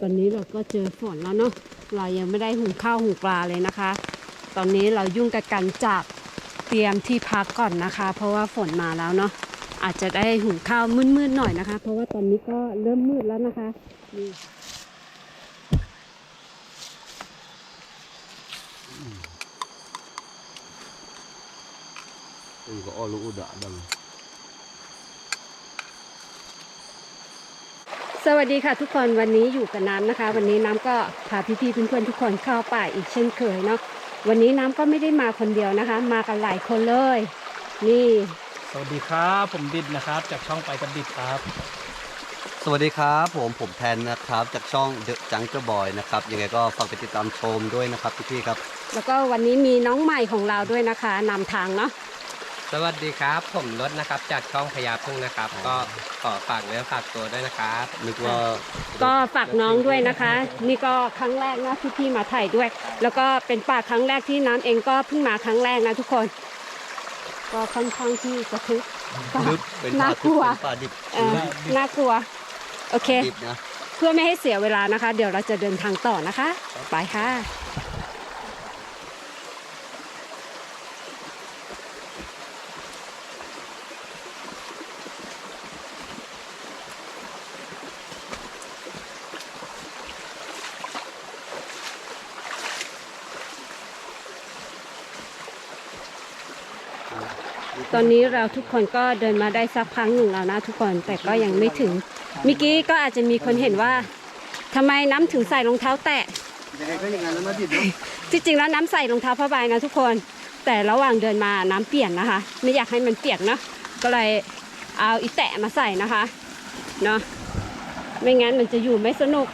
ตอนนี้เราก็เจอฝนแล้วเนาะเรายังไม่ได้หุงข้าวหุงปลาเลยนะคะ ตอนนี้เรายุ่งกับการจัดเตรียมที่พักก่อนนะคะ เพราะว่าฝนมาแล้วเนาะอาจจะได้หุงข้าวมืดๆหน่อยนะคะ เพราะว่าตอนนี้ก็เริ่มมืดแล้วนะคะนี่ Ini kok olu udah dong. ส วัสดีค่ะทุกคนวันนี้อยู่กับน้ำนะคะ วันนี้น้ำก็พาพี่ๆเพื่อนๆทุกคนเข้าป่าอีกเช่นเคยเนาะวันนี้น้ำก็ไม่ได้มาคนเดียวนะคะ มากันหลายคนเลย นี่ สวัสดีครับ ผมดิดนะครับ จากช่องไปกับดิดครับ สวัสดีครับผมผมแทนนะครับ จากช่อง The Jungle Boy นะครับยังไงก็ฝากไปติดตามชมด้วยนะครับพี่ๆครับ แล้วก็วันนี้มีน้องใหม่ของเราด้วยนะคะนำทางเนาะ สวัสดีครับ ผมรถนะครับจากช่องพญาพึ่งนะครับ ก็ขอฝากเนื้อฝากตัวด้วยนะครับนึกว่าก็ฝากน้องด้วยนะคะ นี่ก็ครั้งแรกนะที่พี่มาถ่ายด้วย แล้วก็เป็นป่าครั้งแรกที่น้ำเองก็เพิ่งมาครั้งแรกนะทุกคน ก็ค่อนข้างที่จะทึกลึกเป็นน่าป่ากลัวเป็นป่าดิบเออน่ากลัว โอเคดิบนะเพื่อไม่ให้เสียเวลานะคะ เดี๋ยวเราจะเดินทางต่อนะคะ ไปค่ะ ตอนนี้เราทุกคนก็เดินมาได้สักพักหนึ่งแล้วนะทุกคนแต่ก็ยังไม่ถึงเมื่อกี้ก็อาจจะมีคนเห็นว่าทำไมน้ำถึงใส่รองเท้าแตะยังไงก็อย่างนั้นนะดิบเนาะที่จริงแล้วน้ำใส่รองเท้าผ้าใบนะทุกคน แต่ระหว่างเดินมาน้ำเปลี่ยนนะคะ ไม่อยากให้มันเปียกเนาะก็เลยเอาอีแตะมาใส่นะคะเนาะไม่งั้นมันจะอยู่ไม่สนุก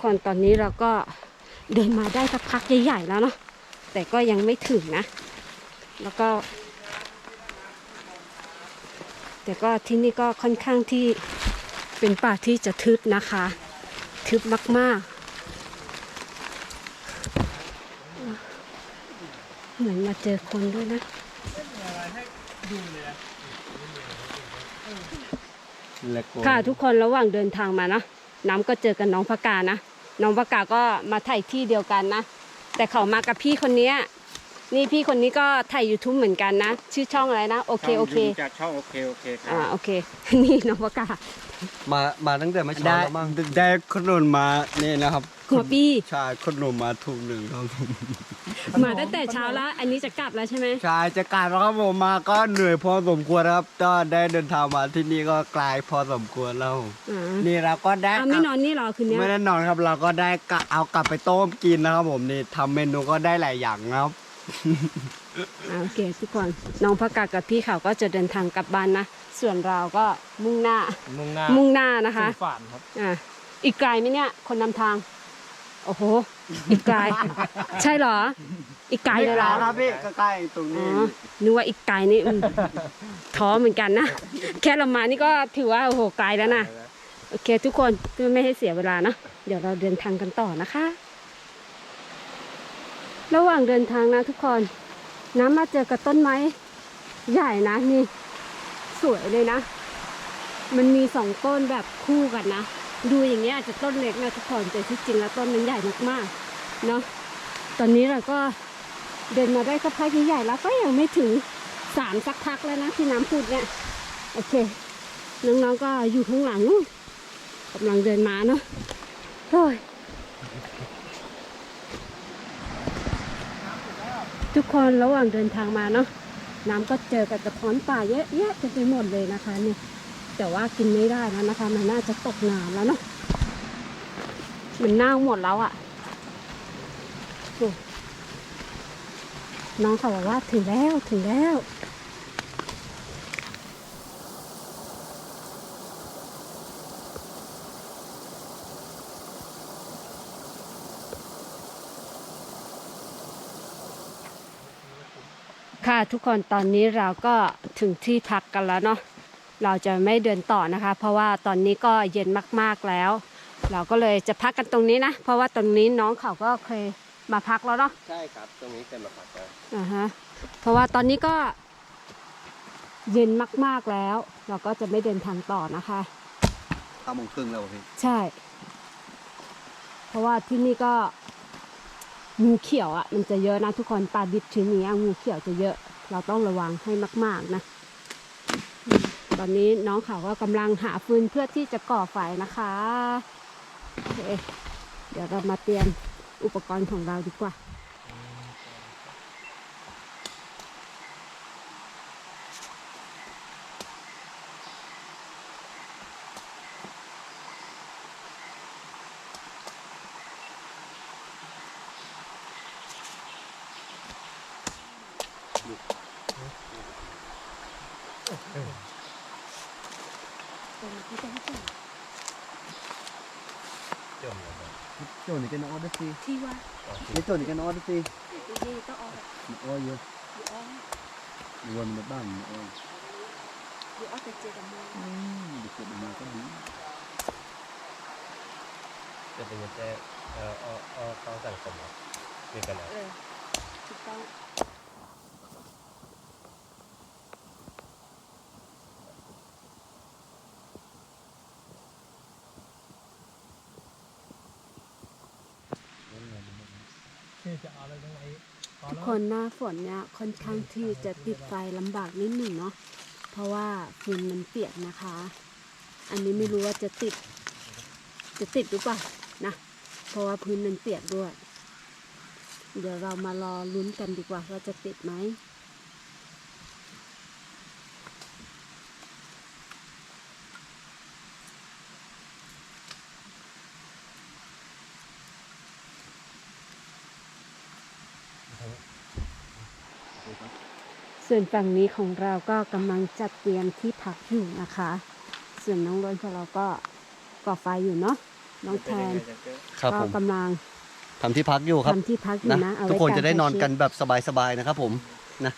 ค่ะทุกคนตอนนี้เราก็เดินมาได้สักพักใหญ่ๆแล้วเนาะแต่ก็ยังไม่ถึงนะ แล้วก็ แต่ก็ที่นี่ก็ค่อนข้างที่เป็นป่าที่จะทึบนะคะ ทึบมากๆ เหมือนมาเจอคนด้วยนะและก็ค่ะทุกคนระหว่างเดินทางมานะ น้ำก็เจอกับน้องพกานะ น้องประกาก็มาถ่ายที่เดียวกันนะ แต่เขามากับพี่คนนี้ นี่พี่คนนี้ก็ถ่าย YouTube เหมือนกันนะ ชื่อช่องอะไรนะ โอเค โอเคจากช่องโอเคโอเคคอ่ารับโอเค นี่น้องพกามามาตั้งแต่เมื่อเช้าได้แล้วมั้งได้ขนมมาเนี่ยนะครับหัวปี้ชายขนมมาถุงหนึ่งครับผมมาตั้งแต่เช้าแล้ว อันนี้จะกลับแล้วใช่ไหมชายจะกลายแล้วครับผมมาก็เหนื่อยพอสมควรครับก็ได้เดินทางมาที่นี่ก็ไกลพอสมควรแล้วอ่านี่เราก็ได้เอาไม่นอนนี่เหรอคืนเนี้ยไม่ได้นอนครับ เราก็ได้กะเอากลับไปต้มกินนะครับผมนี่ทำเมนูก็ได้หลายอย่างนะครับอ่า โอเคทุกคนน้องพกากับพี่เขาก็จะเดินทางกลับบ้านนะ ส่วนเราก็มุ่งหน้า มุ่งหน้ามุ่งหน้านะคะสู่ฝันครับอะอีกไกลไหมเนี่ย คนนำทาง โอ้โห อีกไกล ใช่เหรอ อีกไกลเลยเหรอครับพี่ใกล้ๆตรงอ๋นี้อนึกว่าอีกไกลนี่อืมท้อเหมือนกันนะ แค่เรามานี่ก็ถือว่าโอ้โหไกลแล้วนะ โอเค ทุกคนเพื่อไม่ให้เสียเวลาเนอะเดี๋ยวเราเดินทางกันต่อนะคะ ระหว่างเดินทางนะทุกคน น้ำมาเจอกับต้นไม้ใหญ่นะนี่ สวยเลยนะ มันมีสองต้นแบบคู่กันนะ ดูอย่างเงี้ยอาจจะต้นเล็กนะทุกคนแต่ที่จริงแล้วต้นมันใหญ่มากๆเนาะตอนนี้เราก็เดินมาได้สักพักใหญ่แล้วก็ยังไม่ถึงสามสักพักแล้วนะที่น้ำพูดเนี่ยโอเคน้องๆก็อยู่ข้างหลังกำลังเดินมาเนาะโอ้ย ทุกคนระหว่างเดินทางมาเนาะน้ำก็เจอกับกระท้อนป่าเยอะแยะเต็มไปหมดเลยนะคะเนี่ยแต่ว่ากินไม่ได้แล้วนะคะ มันน่าจะตกน้ำแล้วเนาะมันเน่าหมดแล้วอะ่ะน้องเขาบอกว่าถึงแล้วถึงแล้ว ค่ะทุกคนตอนนี้เราก็ถึงที่พักกันแล้วเนาะเราจะไม่เดินต่อนะคะ เพราะว่าตอนนี้ก็เย็นมากๆแล้ว เราก็เลยจะพักกันตรงนี้นะ เพราะว่าตรงนี้น้องเขาก็เคยมาพักแล้วเนาะใช่ครับ ตรงนี้เป็นมาพักแล้วอ่าฮะเพราะว่าตอนนี้ก็เย็นมากๆแล้ว เราก็จะไม่เดินทางต่อนะคะห้าโมงครึ่งแล้วพี่ใช่ เพราะว่าที่นี่ก็ งูเขียวอะ่ะมันจะเยอะนะทุกคนปลาดิบชนิดนี้งูเขียวจะเยอะ เราต้องระวังให้มาก ๆนะ ตอนนี้น้องเขาก็กำลังหาฟืนเพื่อที่จะก่อไฟนะคะโอเคเดี๋ยวเรามาเตรียมอุปกรณ์ของเราดีกว่า โจนี่กันออดสิที่ว่านี่โจนี่กันออดสิดีๆต้องเอาแบบมันอ้อยเยอะ ดีอ้อ วนมาบ้านมันอ้อย ดีอ้อแต่เจอกับมือ อืมเด็กๆมาก็ดี จะเป็นยังไงเอ่ออ้ออ้อเข้าสังคมเหรอมีกันนะ เออถูกต้อง นี่จะเอาอะไรตร ทุกคนหน้าฝนเนี่ยค่อนข้างที่จะติดไฟลำบากนิดหนึ่งเนาะเพราะว่าฟืนมันเปียกนะคะ อันนี้ไม่รู้ว่าจะติด จะติดหรือเปล่านะเพราะว่าพื้นมันเปียกด้วย เดี๋ยวเรามารอลุ้นกันดีกว่าว่าจะติดไหม ส่วนฝั่งนี้ของเราก็กำลังจัดเตรียมที่พักอยู่นะคะ ส่วนน้องรนของเราก็ก่อไฟอยู่เนาะน้องแทนครับก็ผมกำลังทำที่พักอยู่ครับทำที่พักอยู่นะนะเอาทุกไว้คนจะได้นอนถ่ายกันแบบสบายๆนะครับผมนะ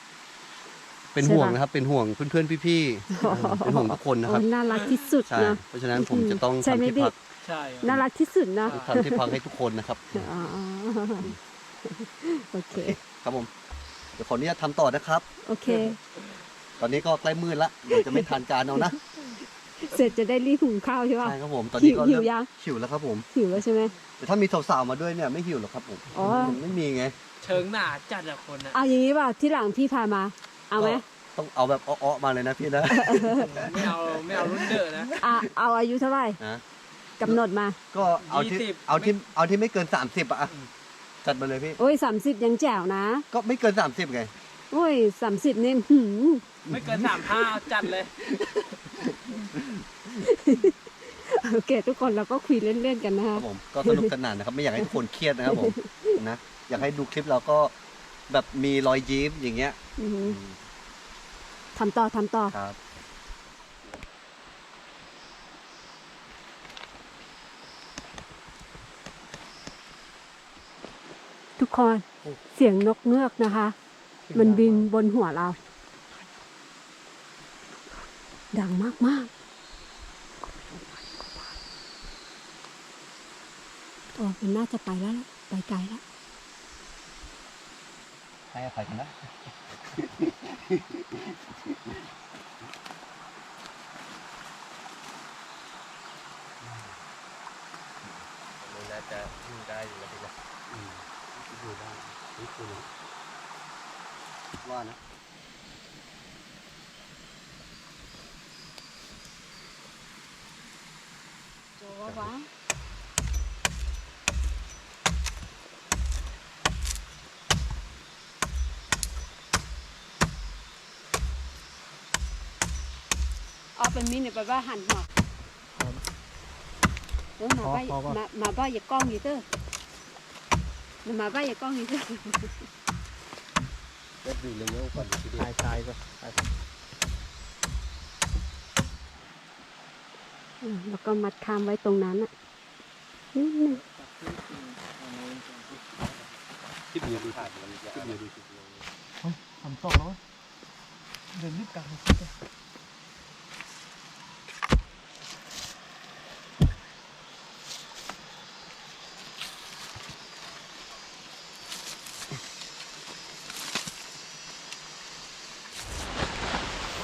เป็นใช่ห่วงปะนะครับ เป็นห่วงเพื่อนๆพี่อ๋อๆเป็นห่วงทุกคนนะครับโอ้น่ารักที่สุดใช่เนาะเพราะฉะนั้นผมจะต้องใช่ไหมทำที่พักบิ๊ ใช่น่ารักที่สุดเนาะทำที่พักให้ทุกคนนะครับ อ๋อโอเค ครับผม เดี๋ยวขออนุญาตทำต่อนะครับ โอเค ตอนนี้ก็ใกล้มืดละเดี๋ยวจะไม่ทันการเอานะ เสร็จจะได้รีบหุงข้าวใช่ป่ะ ใช่ครับผม ตอนนี้ก็หิวเริ่มยัง หิวแล้วครับผม หิวแล้วใช่ไหม แต่ถ้ามีสาวๆมาด้วยเนี่ยไม่หิวหรอกครับผมอ๋อ มันไม่มีไง เชิงหน้าจัดอะคนอะเอาอย่างนี้ป่ะที่หลังพี่พามา เอาไหมก็ต้องเอาแบบอ้อๆมาเลยนะพี่นะ ไม่เอาไม่เอารุ่นเดอะนะ อะเอาอายุเท่าไหร่นะ กำหนดมา ก็เอาที่ยี่สิบ เอาที่เอาที่ไม่เกิน 30อะ จัดมาเลยพี่ โอ้ยสามสิบยังแจ๋วนะ ก็ไม่เกิน 30ไง โอ้ยสามสิบนี่หืมไม่เกินสามห้าจัดเลย โอเคทุกคนเราก็คุยเล่นๆกันนะคคะรับผมก็สนุกสนานนะครับ ไม่อยากให้ทุกคนเครียดนะครับผมนะอยากให้ดูคลิปเราก็แบบมีรอยยิ้มอย่างเงี้ยอือหือทำต่อทำต่อ ครับ คนเสียงนกเงือกนะคะ มันบินบนหัวเรา ดังมากมากๆโอ้มันน่าจะไปแล้วล่ะไปไกลแล้วให้อภัยกันนะมันน่าจะอยู่ได้อยู่แล้วพี่นะ อยู่ได้นี่คือว่านะโจวะออฟเป็นมีเนี่ยไปว่าหันหัวเออมาบ้ามามาบ้าอย่ากล้องอยู่เด้อ มาบ้าอย่ากล้องอยู่เด้อเล็ดดูเร็วๆก่อนทีเดียวชายชายก็ชายอืมแล้วก็มัดคามไว้ตรงนั้นอะนิดนึงคลิปนี้ดูถ่ายมันคลิปนี้ดูคลิปนี้ทำตกแล้วเดินรีบกลับมาคิดเ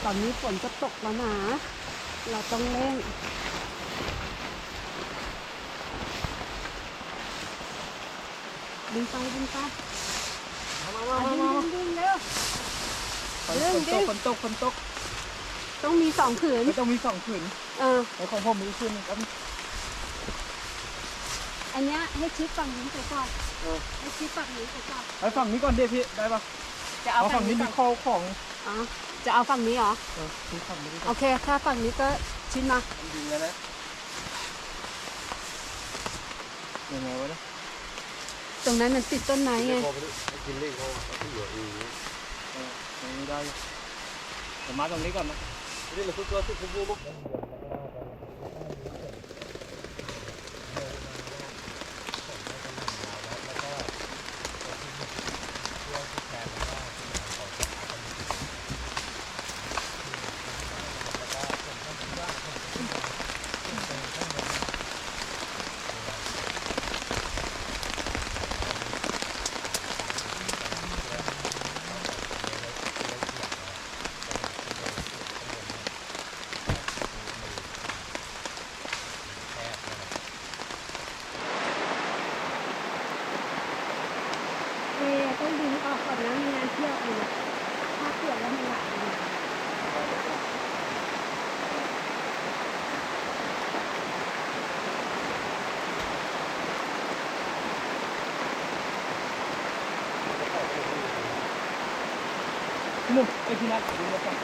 อนนี้ฝนก็ตกแล้วนะ เราต้องเร่งดึงไปดึงไปมามาอะมาดึงมาดึงดึงเร็วฝนเรื่องตดิกฝนตกฝนตก ต้องมีสองผืนไม่ต้องมีสองผืนเออไอ้ของผมมีอีกผืนหนึงครับอันเนี้ยให้ชิดฝั่งนี้ไปก่อนให้ชิดฝั่งนี้ไปก่อนไอ้ฝั่งนี้ก่อนเดี๋ยวพี่ได้ปะจะเอาเอาฝั่ฝั่งงนี้นี้ก่อนมีข้อของ อ๋อจะเอาฝั่งนี้เหรอ เออมีฝั่งนี้ดีกโอว่าเค ถ้าฝั่งนี้ก็ชิดมาดึงแล้วนะยังไงวะเนี่ยตรงนั้นมันติดต้นไม้ไง พอไปดูให้กินเล่งเขาที่เหลือเองเออตรงนี้ได้อยู่เดี๋ยวมาตรงนี้ก่อนนะ นี่เราตัวที่ผมรู้เออต้องดึงออกก่อนนะไม่งั้นเที่ยวเองถ้าเปียกแล้วมันไหลเลย นู่นไอ้ที่นัดดูมาฝั่ง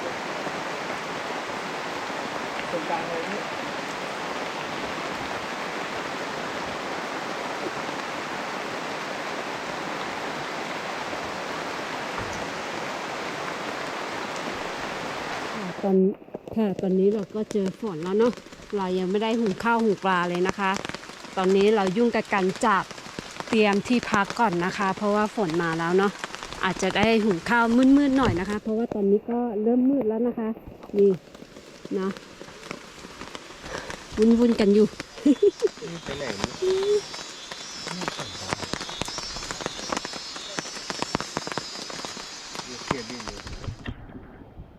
ตรงกลางเลยนี่ตอนค่ะตอนนี้เราก็เจอฝนแล้วเนาะเรายังไม่ได้หุงข้าวหุงปลาเลยนะคะ ตอนนี้เรายุ่งกับการจัดเตรียมที่พักก่อนนะคะ เพราะว่าฝนมาแล้วเนาะ อาจจะได้หุงข้าวมืดๆหน่อยนะคะ เพราะว่าตอนนี้ก็เริ่มมืดแล้วนะคะ นี่เนาะวุ่นๆกันอยู่ไปไหน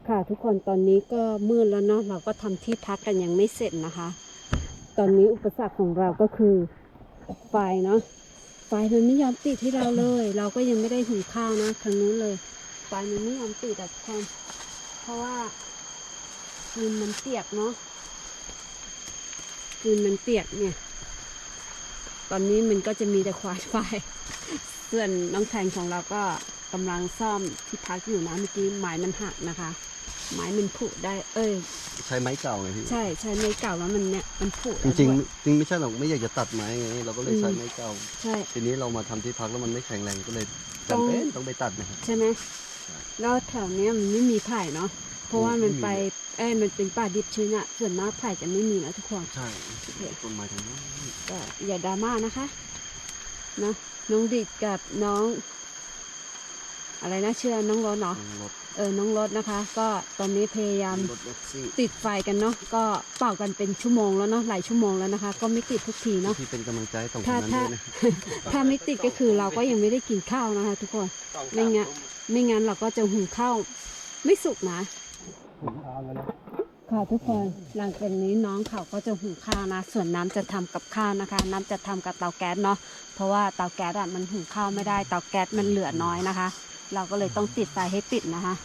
ค่ะทุกคนตอนนี้ก็มืดแล้วเนาะเราก็ทำที่พักกันยังไม่เสร็จนะคะ ตอนนี้อุปสรรคของเราก็คือไฟเนาะ ไฟมันไม่ยอมติดที่เราเลย เราก็ยังไม่ได้หุงข้าวนะทางนู้นเลยไฟมันไม่ยอมติดอะทุกคนเพราะว่าฟืนมันเปียกเนาะฟืนมันเปียกเนี่ย ตอนนี้มันก็จะมีแต่ควายไฟส่วนน้องแทนของเราก็กำลังซ่อมที่พักอยู่นะเมื่อกี้ไม้มันหักนะคะ ไม้มันผุได้ เอ้ย ใช้ไม้เก่าไงพี่ ใช่ใช่ไม้เก่าแล้วมันเนี่ยมันผุจแล้วริงด้วยๆจริงไม่ใช่หรอกไม่อยากจะตัดไม้ไงเราก็เลยใช้ไม้เก่า ใช่ ทีนี้เรามาทำที่พักแล้วมันไม่แข็งแรงก็เลยต้องจำเป็นต้องไปตัดนะครับ ใช่ไหมแล้วแถวเนี้ยมันไม่มีไผ่เนาะ เพราะว่ามันไป เอ้ยมันเป็นป่าดิบชื้นอะส่วนมากไผ่จะไม่มีนะทุกคน ใช่ต้นไม้ทั้งนั้นก็อย่าดราม่านะคะนะน้องดิดกับน้อง อะไรนะเชื่อน้องรถเนาะ รถ เออน้องรถนะคะ ก็ตอนนี้พยายามรถแท็กซี่ติดไฟกันเนาะก็เป่ากันเป็นชั่วโมงแล้วเนาะหลายชั่วโมงแล้วนะคะ ก็ไม่ติดทุกทีเนาะที่เป็นกำลังใจให้สองคนถ้านั้นถ้าด้วยนะถ้าไม่ติดก็คือเราก็ยังไม่ได้กินข้าวนะคะ ทุกคนไม่งั้นไม่งั้นเราก็จะหุงข้าวไม่สุกนะค่ะทุกคนหลังจากนี้น้องเขาก็จะหุงข้าวนะ ส่วนน้ำจะทำกับข้าวนะคะ น้ำจะทำกับเตาแก๊สเนาะเพราะว่าเตาแก๊สอะมันหุงข้าวไม่ได้เตาแก๊สมันเหลือน้อยนะคะ เราก็เลยต้องติดไฟให้ติดนะคะ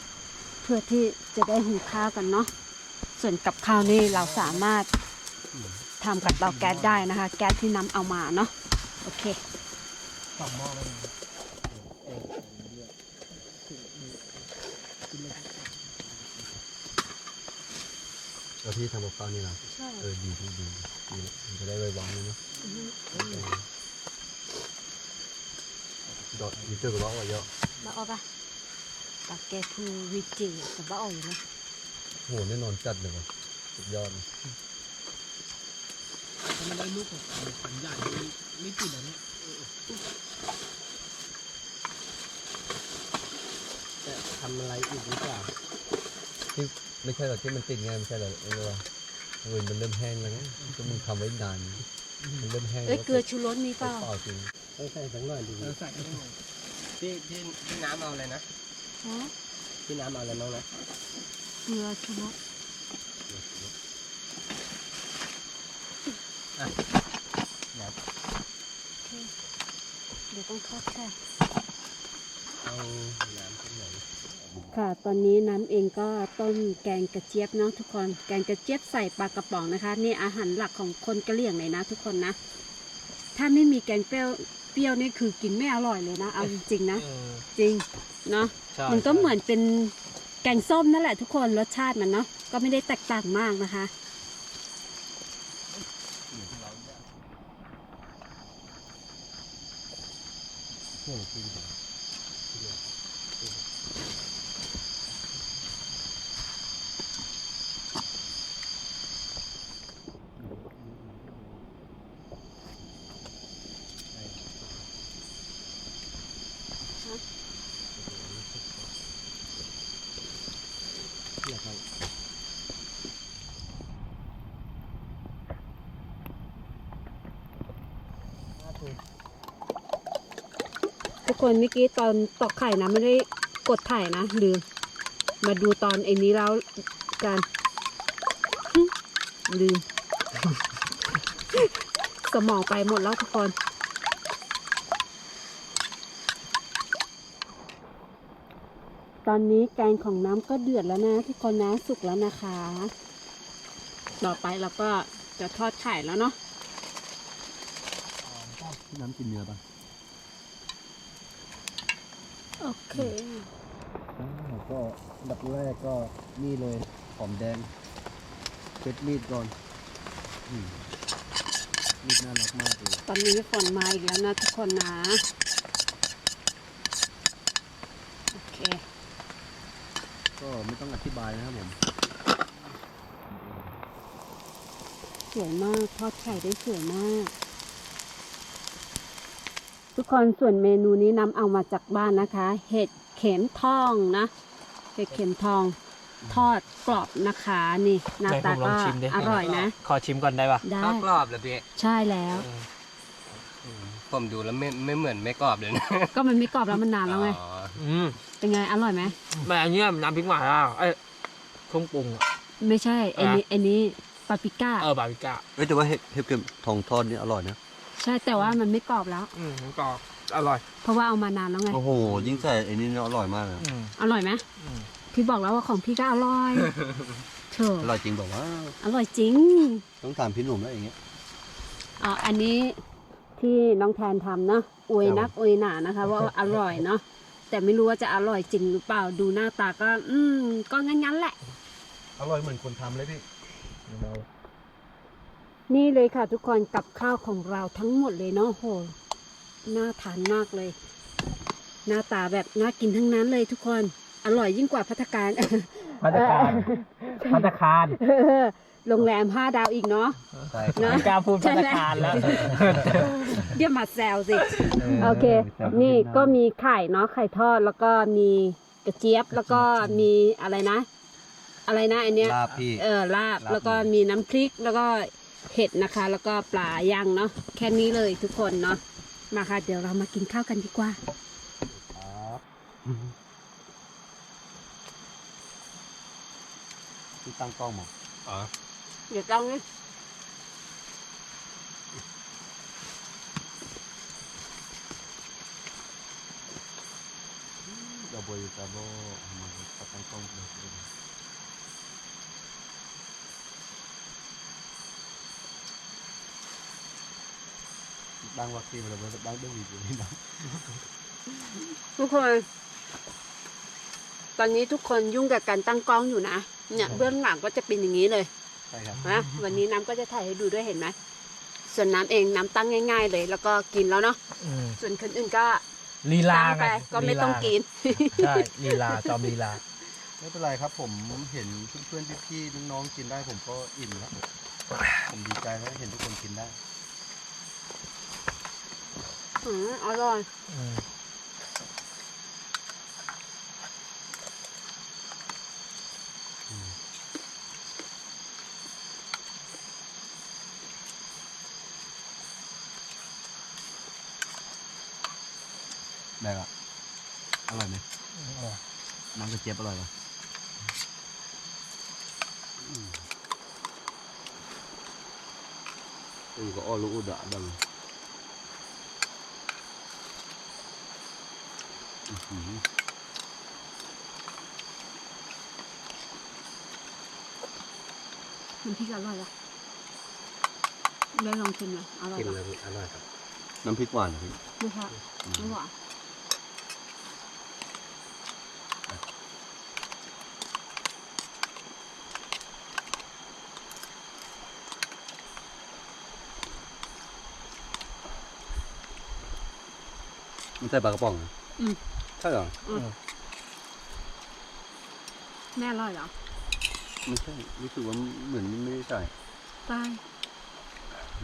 เพื่อที่จะได้หุงข้าวกันเนาะส่วนกับข้าวนี่เราสามารถทำกับเตาแก๊สได้นะคะ แก๊สที่น้ำเอามาเนาะโอเคสองหม้อเลยเออแล้วพี่ทำกับข้าวนี่นะใช่เออดีดีดีดีมันจะได้ไว้วางเลยเนาะ ดอดมีเจอกับว่าว่าเยอะแล้วเอาปะปากแกทูวิจิกับบ้าอ่อยนะโหแน่นอนจัดเลยว่ะสุดยอดถ้ามันได้ลูกของขันใหญ่ไม่ไม่ติดแล้วเนี่ยจะทำอะไรอีกหรือเปล่าที่ไม่ใช่หรอกที่มันติดไงไม่ใช่หรอกเออเออมันเริ่มแห้งแล้วไงก็มึงทำไว้นานมันเริ่มแห้งเอ้ยเกลือชูรสมีเปเปล่าล่าจริง ต้องใส่สักหน่อยดีเออใส่ก็ได้พี่พี่พี่น้ำเอาอะไรนะฮะพี่น้ำเอาอะไรบ้างนะเกลือชูรสโอเคเดี๋ยวต้องทอดแค่เอาน้ำที่ไหนค่ะ ตอนนี้น้ำเองก็ต้มแกงกระเจี๊ยบเนาะทุกคน แกงกระเจี๊ยบใส่ปลากระป๋องนะคะ นี่อาหารหลักของคนกะเหรี่ยงเลยนะทุกคนนะ ถ้าไม่มีแกงเปรี้ยว เปรี้ยวนี่คือกินไม่อร่อยเลยนะ เอาจริงๆนะจริงเนาะ ใช่มันก็เหมือนเป็นแกงส้มนั่นแหละทุกคนรสชาติมันเนาะก็ไม่ได้แตกต่างมากนะคะทุก คนเมื่อกี้ตอนตอกไข่นะไม่ได้กดถ่ายนะลืมมาดูตอนไอ้นี้แล้วกันหึลืมสมองไปหมดแล้วทุกคนตอนนี้แกงของน้ำก็เดือดแล้วนะทุกคนนะสุกแล้วนะคะ ต่อไปเราก็จะทอดไข่แล้วเนาะน้ำกินเนื้อปะ โอเคก็ดับแรกก็นี่เลยหอมแดงเช็ดมีดก่อนอืมมีดน่ารักมากเลยตอนนี้ฝนมาอีกแล้วนะทุกคนนะ โอเค ก็ไม่ต้องอธิบายนะครับผมสวยมากทอดไข่ได้สวยมาก ทุกคนส่วนเมนูนี้นำเอามาจากบ้านนะคะ เห็ดเข็มทองนะ เห็ดเข็มทองทอดกรอบนะคะนี่หน้าไหนตาผมลอก็งชิมดิอร่อยนะ ขอชิมก่อนได้ปะได้ข้าวกรอบเหรอพี่ใช่แล้วผมดูแล้วไม่ไม่เหมือนไม่กรอบเลยนะก็มันไม่กรอบแล้วมันนานแล้วไงอ๋ออืมเป็นไงอร่อยไหมไม่อันเนี้ยน้ำพริกหม่าล่าเอ้ยเครื่องปรุงอะไม่ใช่ไอ้นี้ไอ้นี้ปาปริก้าเออบาร์บีก้าเอ้ยแต่ว่าเห็ดเห็ดเข็มทองทอดนี่อร่อยนะ ใช่แต่ว่ามันไม่กรอบแล้ว อืมมันก็อร่อย เพราะว่าเอามานานแล้วไง โอ้โห ยิ่งใส่ไอ้นี่เนี่ยอร่อยมากเลยอืมอร่อยไหมอืมพี่บอกแล้วว่าของพี่ก็อร่อยเถอะอร่อยจริงบอกว่าอร่อยจริงต้องถามพี่หนุ่มแล้วอย่างเงี้ย อ่าอันนี้ที่น้องแทนทำเนาะอวยนักครับอวยหนานะคะ ว่าอร่อยเนาะแต่ไม่รู้ว่าจะอร่อยจริงหรือเปล่าดูหน้าตาก็ อืม ก็งั้นๆแหละ อร่อยเหมือนคนทำเลยพี่ นี่เลยค่ะทุกคนกับข้าวของเราทั้งหมดเลยเนาะโหน่าทานมากเลย หน้าตาแบบน่ากินทั้งนั้นเลยทุกคนอร่อยยิ่งกว่าพัตตาการพัตตาคารพัตตาคารเออโรงแรมห้าดาวอีกเนาะใช่นะไม่กล้าพูดพัตตาคารแล้วเดี๋ยวมาแซวสิโอเค นี่ก็มีไข่เนาะไข่ทอดแล้วก็มีกระเจี๊ยบแล้วก็มีอะไรนะ อะไรนะอันเนี้ยลาบพี่เออลาบลาบแล้วก็มีน้ำพริกแล้วก็ เห็ดนะคะ แล้วก็ปลาย่างเนาะแค่นี้เลยทุกคนเนาะมาค่ะ เดี๋ยวเรามากินข้าวกันดีกว่าครับพี่ตั้งกล้องมั้งอ๋อเดี๋ยวต้องนี่เราบริจาคมาตั้งกล้องเลย ดังวัคซีนอะไรบ้างดังเรื่องวีดีโอนี่นะทุกคน ตอนนี้ทุกคนยุ่งกับการตั้งกล้องอยู่นะ เนี่ยเบื้องหลังก็จะเป็นอย่างนี้เลย ใช่ครับนะวันนี้น้ำก็จะถ่ายให้ดูด้วยเห็นไหม ส่วนน้ำเองน้ำตั้งง่าย ๆ เลย แล้วก็กินแล้วเนาะ อืมส่วนคนอื่นก็ลีลาตามไงไปก็ไม่ต้องกิน ใช่ลีลาจอมลีลา ไม่เป็นไรครับผมเห็นเพื่อนๆพี่ๆน้องๆกินได้ผมก็อิ่มแล้วผมดีใจแล้วเห็นทุกคนกินได้ อืมอร่อยได้ละอร่อยไหมน้ำกระเจี๊ยบอร่อยปะอืมก็อ้อรู้อุดะดังอื้อหือ น้ำพริกอร่อยอะได้ลองชิมเลยอร่อยกินปะแล้วอร่อยครับน้ำพริกหวานเหรอพี่ไม่ค่ะไม่หวานมันใส่ปลากระป๋องเหรออืม ใช่เหรอแม่อร่อยเหรอไม่ใช่รู้สึกว่าเหมือนไม่ได้ใส่ตาย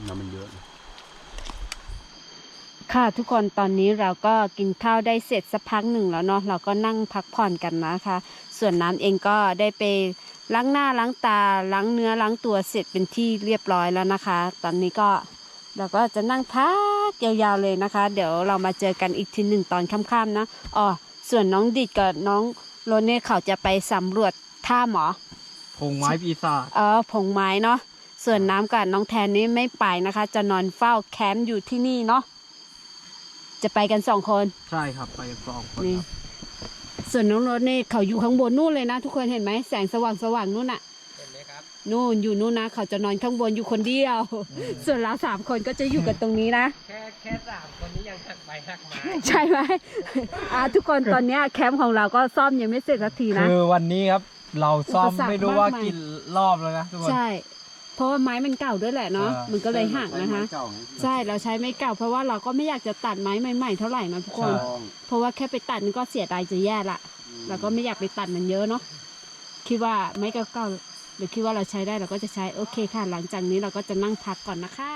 น้ำมันเยอะนะค่ะทุกคนตอนนี้เราก็กินข้าวได้เสร็จสักพักหนึ่งแล้วเนาะเราก็นั่งพักผ่อนกันนะคะ ส่วนน้ำเองก็ได้ไปล้างหน้าล้างตาล้างเนื้อล้างตัวเสร็จเป็นที่เรียบร้อยแล้วนะคะ ตอนนี้ก็ เราก็จะนั่งพักยาวๆเลยนะคะ เดี๋ยวเรามาเจอกันอีกทีหนึ่งตอนค่ำๆนะอ๋อส่วนน้องดิดกับน้องโรเน่เขาจะไปสำรวจถ้ำเหรอพงไม้ปีศาจเออผงไม้เนาะส่วนน้ำกับน้องแทนนี่ไม่ไปนะคะ จะนอนเฝ้าแคมป์อยู่ที่นี่เนาะจะไปกันสองคนใช่ครับไปสองคนนี่ครับส่วนน้องรถนี่เขาอยู่ข้างบนนู่นเลยนะ ทุกคนเห็นไหมแสงสว่างสว่างๆนู่นน่ะเห็ นไหมครับนู่นอยู่นู่นนะ เขาจะนอนข้างบนอยู่คนเดียว ส่วนเราสามคนก็จะอยู่กันตรงนี้นะ แค่แค่สามคนนี้ยังหักไปหักมาใช่ไหมอ่าทุกคนตอนเนี้ยแคมป์ของเราก็ซ่อมยังไม่เสร็จสักทีนะ คือวันนี้ครับ เราซ่อมอุปสรรคไม่รู้ว่ามากมายกี่รอบแล้วนะทุกคน ใช่ เพราะว่าไม้มันเก่าด้วยแหละเนาะอ่ามัมันก็เลยห่างนะคะเก่าไงใช่เราใช้ไม้เก่าเพราะว่าเราก็ไม่อยากจะตัดไม้ใหม่ๆเท่าไหร่นะทุกคนต้องเพราะว่าแค่ไปตัดมันก็เสียดายจะแย่ละ เราก็ไม่อยากไปตัดมันเยอะเนาะ คิดว่าไม้เก่าๆ หรือคิดว่าเราใช้ได้เราก็จะใช้โอเคค่ะ หลังจากนี้เราก็จะนั่งพักก่อนนะคะ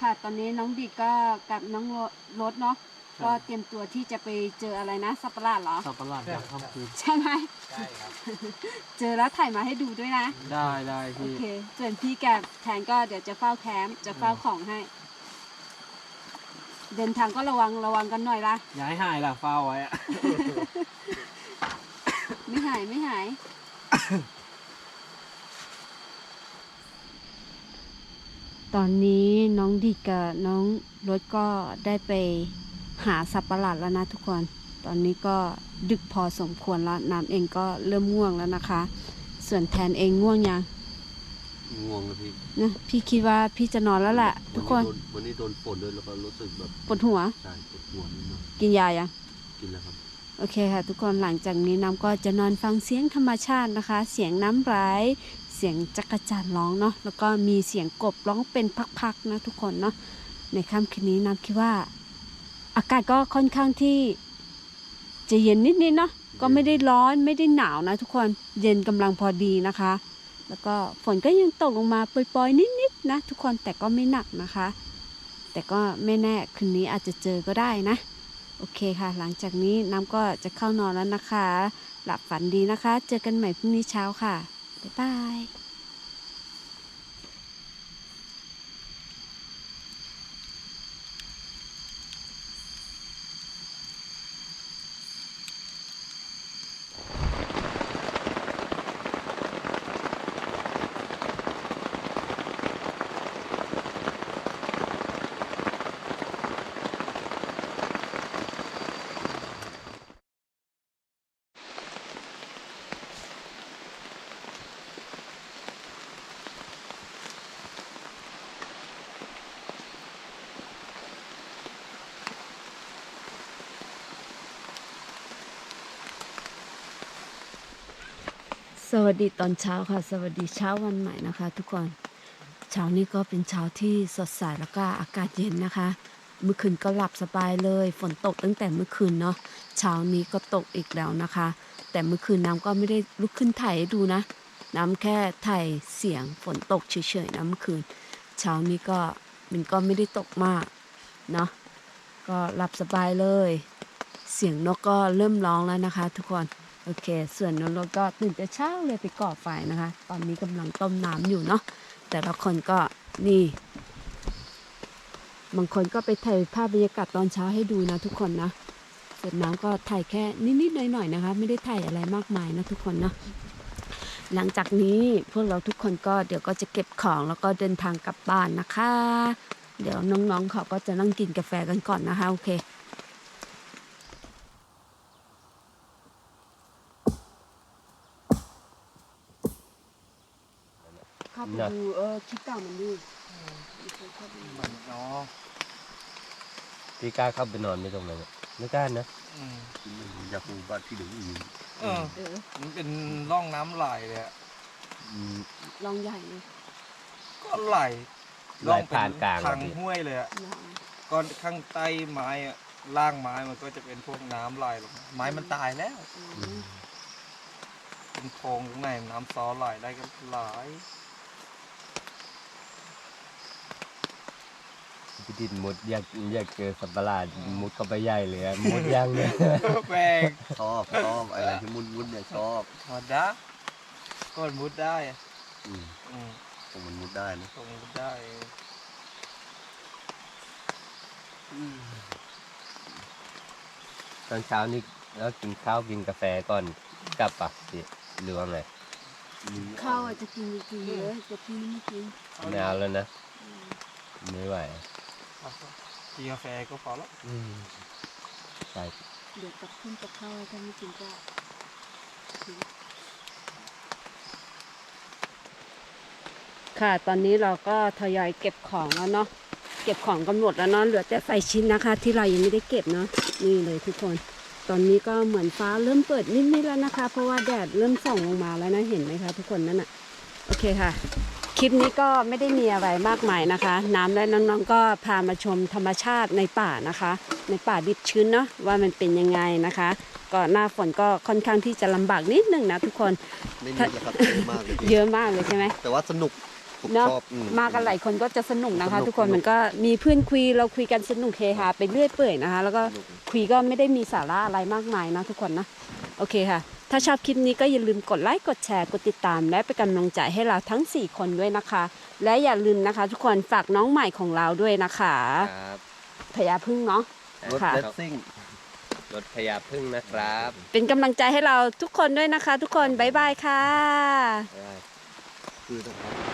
ค่ะ ตอนนี้น้องดิกก็กับน้องรถเนาะก็เตรียมตัวที่จะไปเจออะไรนะสัปปะหลาดเหรอสับประหลาดจากค่ำคืนใช่ไหมใช่ครับ เจอแล้วถ่ายมาให้ดูด้วยนะได้ได้โอพี่เคส่วนพี่กับแทนก็เดี๋ยวจะเฝ้าแคมป์จะเฝ้าของให้ เดินทางก็ระวังระวังกันหน่อยละย้ายหายล่ะเฝ้าไว้อะไม่หายไม่หาย ตอนนี้น้องดิกกับน้องรถก็ได้ไปหาสับประหลาดแล้วนะทุกคน ตอนนี้ก็ดึกพอสมควรแล้วน้ำเองก็เริ่มง่วงแล้วนะคะ ส่วนแทนเองง่วงยังง่วงนะพี่นะพี่คิดว่าพี่จะนอนแล้วแหละทุกคน วันนี้โดนฝนด้วยแล้วก็รู้สึกแบบปวดหัวใช่ปวดหัวนิดหน่อยกินยายังกินแล้วครับโอเคค่ะ ทุกคนหลังจากนี้น้ำก็จะนอนฟังเสียงธรรมชาตินะคะ เสียงน้ำไหลเสียงจักรจันร้องเนาะแล้วก็มีเสียงกบร้องเป็นพักๆนะทุกคนเนาะในค่ำคืนนี้น้ำคิดว่า อากาศก็ค่อนข้างที่จะเย็นนิดๆเนาะก็ไม่ได้ร้อนไม่ได้หนาวนะทุกคนเย็นกำลังพอดีนะคะ แล้วก็ฝนก็ยังตกลงมาปล่อยๆนิดๆนะทุกคนแต่ก็ไม่หนักนะคะ แต่ก็ไม่แน่คืนนี้อาจจะเจอก็ได้นะ โอเคค่ะ หลังจากนี้น้ำก็จะเข้านอนแล้วนะคะ หลับฝันดีนะคะ เจอกันใหม่พรุ่งนี้เช้าค่ะ บ๊ สวัสดีตอนเช้าค่ะ สวัสดีเช้าวันใหม่นะคะ ทุกคนเช้านี้ก็เป็นเช้าที่สดใสแล้วก็อากาศเย็นนะคะ เมื่อคืนก็หลับสบายเลย ฝนตกตั้งแต่เมื่อคืนเนาะเช้านี้ก็ตกอีกแล้วนะคะ แต่เมื่อคืนน้ำก็ไม่ได้ลุกขึ้นถ่ายให้ดูนะ น้ำแค่ถ่ายเสียงฝนตกเฉยๆนะเมื่อคืน เช้านี้ก็มันก็ไม่ได้ตกมากเนาะก็หลับสบายเลย เสียงนกก็เริ่มร้องแล้วนะคะ ทุกคน โอเค ส่วนนนท์ก็ตื่นแต่เช้าเลยไปก่อไฟนะคะ ตอนนี้กำลังต้มน้ำอยู่เนาะแต่ละคนก็นี่บางคนก็ไปถ่ายภาพบรรยากาศตอนเช้าให้ดูนะทุกคนนะส่วนน้ำก็ถ่ายแค่นิดๆหน่อยๆนะคะ ไม่ได้ถ่ายอะไรมากมายนะทุกคนเนาะหลังจากนี้พวกเราทุกคนก็เดี๋ยวก็จะเก็บของแล้วก็เดินทางกลับบ้านนะคะ เดี๋ยวน้องๆเขาก็จะนั่งกินกาแฟกันก่อนนะคะ โอเค เข้าไปดูเออคลิปเก่ามันดูมันเนาะพี่กล้าเข้าไปนอนไม่ตรงนั้นอะไม่กล้านะอืมอยากรู้บ้านที่หนึ่งอีกเออเออมันเป็นร่องน้ำไหลเลยอะอืม ลองใหญ่เลยก็ไหลไหลผ่านกลาง ทางอะพี่ห้วยเลยอะลองก้อนข้างใต้ไม้อะล่างไม้มันก็จะเป็นพวกน้ำไหลลงมาไม้มันตายแล้ว อืมเป็นโพรงข้างในน้ำซอไหลได้ก็ไหลายพี่ดินมุดอยากอยากเจอสัตว์ประหลาดมุดเข้าไปใหญ่เลยอะมุดยังเนี่ยแปลงชอบชอบอะไรที่มุนมุนเนี่ยชอบธรรมดาก้อนมุดได้อะอืมอืมผมมันมุดได้นะตรงมุดได้ตอนเช้านี่แล้วกินข้าวกินกาแฟก่อนกลับปะพี่หรือว่าไงข้าวอาจจะกินจริงๆเลยแต่พี่ไม่กิน ไม่เอาแล้วนะ ไม่ไหว กินกาแฟก็พอแล้วใช่เดี๋ยวกับขึ้นกับข้าวถ้าไม่กินก็ค่ะ ตอนนี้เราก็ทยอยเก็บของแล้วเนาะ เก็บของกันหมดแล้วเนาะ เหลือแต่ไฟชิ้นนะคะ ที่เรายังไม่ได้เก็บเนาะ นี่เลยทุกคน ตอนนี้ก็เหมือนฟ้าเริ่มเปิดนิดๆแล้วนะคะ เพราะว่าแดดเริ่มส่องลงมาแล้วนะ เห็นไหมคะทุกคนนั่นน่ะโอเคค่ะค ลิปนี้ก็ไม่ได้มีอะไรมากมายนะคะ น้ำและน้องๆก็พามาชมธรรมชาติในป่านะคะ ในป่าดิบชื้นเนาะว่ามันเป็นยังไงนะคะ ก็หน้าฝนก็ค่อนข้างที่จะลำบากนิดหนึ่งนะทุกคนไม่มีแล้วครับเยอะมากเลยเยอะมากเลยใช่ไหมแต่ว่าสนุกผมเนาะชอบอืมากันหลายคนก็จะสนุกนะคะสนุกทุกคนสนุกมันก็มีเพื่อนคุยเราคุยกันสนุกเฮฮาไปเรื่อยเปื่อยนะคะ แล้วก็สนุกคุยก็ไม่ได้มีสาระอะไรมากมายนะทุกคนนะโอเคค่ะ ถ้าชอบคลิปนี้ก็อย่าลืมกดไลค์กดแชร์กดติดตาม และเป็นกำลังใจให้เราทั้ง 4 คนด้วยนะคะ และอย่าลืมนะคะ ทุกคนฝากน้องใหม่ของเราด้วยนะคะครับพญาพึ่งเนาะ รถค่ะ เลสซิ่ง รถพยาพึ่งนะครับ เป็นกำลังใจให้เราทุกคนด้วยนะคะ ทุกคนบ๊ายบายค่ะ คือนะครับ